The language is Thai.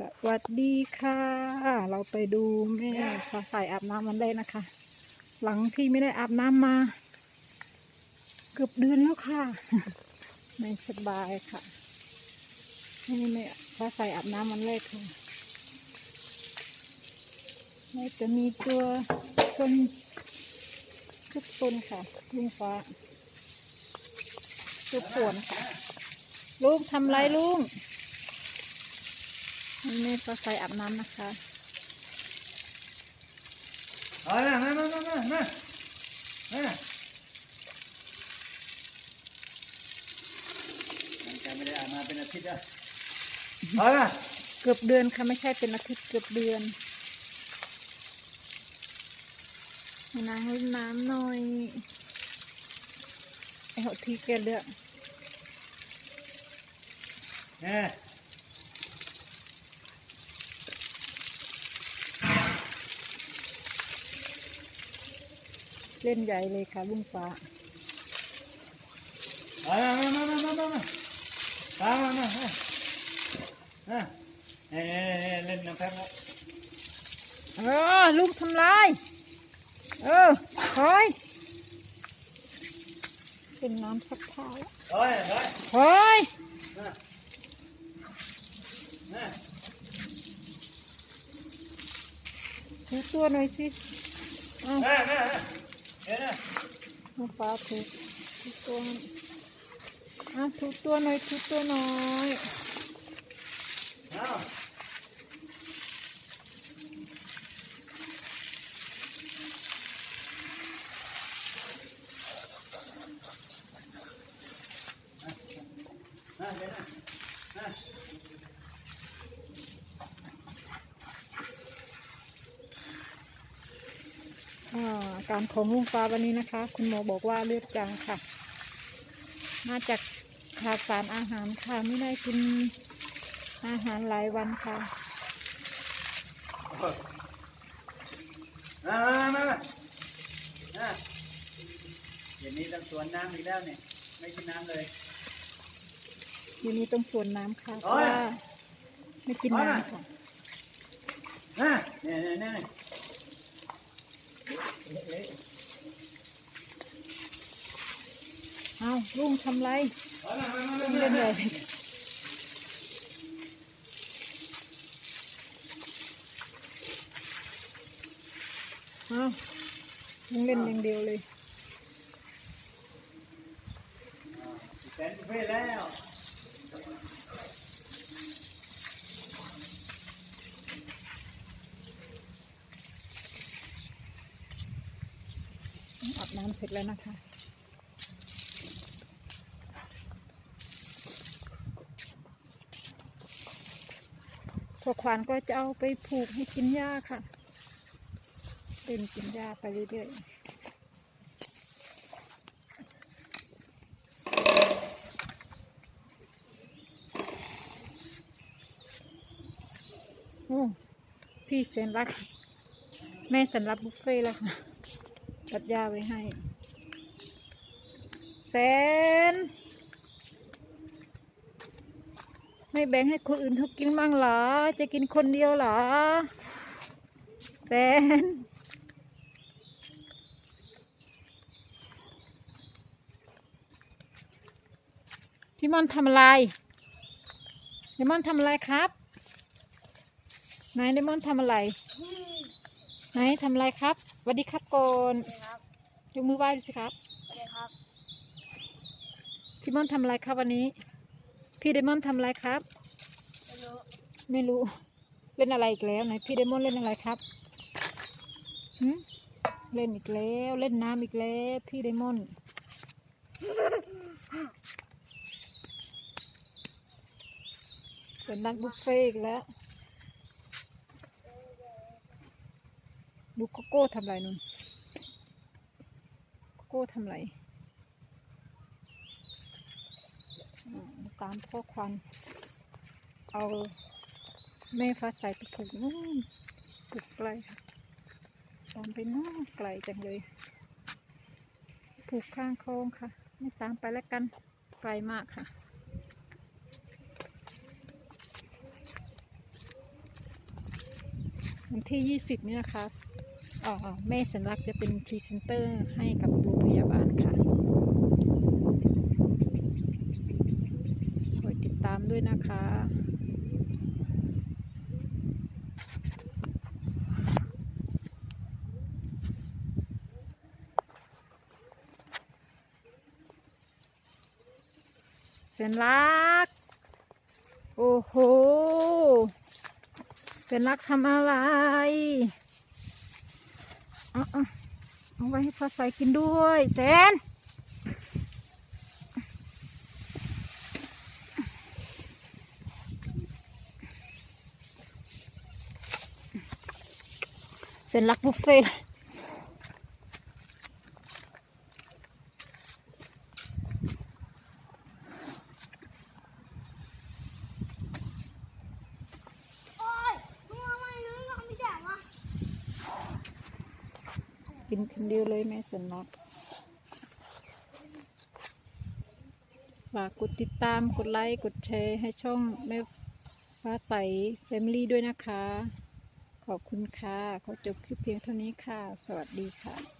สวัสดีค่ะ เราไปดูแม่ฟ้าใสอาบน้ำวันแรกนะคะ หลังที่ไม่ได้อาบน้ำมา เกือบเดือนแล้วค่ะ ไม่สบายค่ะ นี่แม่ฟ้าใสอาบน้ำวันแรกค่ะแม่จะมีตัวซนทุกตนค่ะลุงฟ้าตัวป่วนค่ะลุงทำไรลุง นี่แม่ฟ้าใสอาบน้ำนะคะเอาละมามามามามามาหลังจากไม่ได้อาบมาเป็นอาทิตย์แล้วเอาละเกือบเดือนค่ะไม่ใช่เป็นอาทิตย์เกือบเดือนให้นางเล่นน้ำหน่อยไอ้หัวทีแกเลือก เนี่ย เล่นใหญ่เลยค่ะลุงฟ้าเอาละมามามามามามาตามมามามามาเอ้ยเล่นน้ำแป๊บแล้วเออลุงทำลายเออคอยเป็นน้ำสักผ้าแล้วโอ้ยโอ้ยคอยมามาถูตัวหน่อยสิเอามามามาเดี๋ยวนะ มาฟ้าถูถูตัวเอาถูตัวหน่อยถูตัวหน่อย เอา มาเดี๋ยวนะมา อาการของลุงฟ้าวันนี้นะคะ คุณหมอบอกว่าเลือดจางค่ะ มาจากขาดสารอาหารค่ะ ไม่ได้กินอาหารหลายวันค่ะมามามามามาเดี๋ยวนี้ต้องสวนน้ำอีกแล้วเนี่ย ไม่กินน้ำเลยทีนี้ต้องสวนน้ำค่ะเพราะว่าไม่กินน้ำค่ะมาเนี่ยเนี่ยเนี่ย เอาลุงทำไรลุงเล่นเลยเอาลุงเล่นอย่างเดียวเลยแสนเฟ่แล้ว น้ำเสร็จแล้วนะคะ พอขวานก็จะเอาไปผูกให้กินหญ้าค่ะ เป็นกินหญ้าไปเรื่อยๆโอ้พี่เซนรัก แม่สันรับบุฟเฟ่ต์แล้วค่ะ ตัดหญ้าไว้ให้แสน ไม่แบ่งให้คนอื่นเขากินบ้างเหรอ จะกินคนเดียวเหรอ แสน พี่มอนทำอะไรเดมอนทำอะไรครับไหนเดมอนทำอะไร ไหนทำอะไรครับสวัสดีครับโกนครับยกมือไหว้ดูสิครับโอเคครับพี่มอนทำอะไรครับวันนี้ พี่เดมอนทำอะไรครับ ไม่รู้ไม่รู้เล่นอะไรอีกแล้วไหนพี่เดมอนเล่นอะไรครับหืมเล่นอีกแล้ว เล่นน้ำอีกแล้ว พี่เดมอนเป็นนักบุฟเฟ่ต์อีกแล้ว ดูโกโก้ทำไรนุ่นโกโก้ทำไรตามพ่อควัน เอาแม่ฟ้าใสไปผูกนู่นผูกไกลค่ะตามไปนู่นไกลจังเลยผูกข้างโค้งค่ะ ไม่ตามไปแล้วกันไกลมากค่ะวันที่ 20 นี่นะคะ อ่าแม่สัญลักษณ์จะเป็นพรีเซนเตอร์ให้กับโรงพยาบาลค่ะคอยติดตามด้วยนะคะเสัญลักษ์โอ้โหเสัญลักษ์ทำอะไร เอาเอาเอาไว้ให้ฟ้าใส่กินด้วยเซนเซนรักบุฟเฟ่ต์ โอ๊ยมึงเอามาลื้อเขาไม่แจกวะ กินคนเดียวเลยแม่สัญลักฝากกดติดตามกดไลค์กดแชร์ให้ช่องแม่ฟ้าใสแฟมิลี่ด้วยนะคะ ขอบคุณค่ะ ขอจบคลิปเพียงเท่านี้ค่ะ สวัสดีค่ะ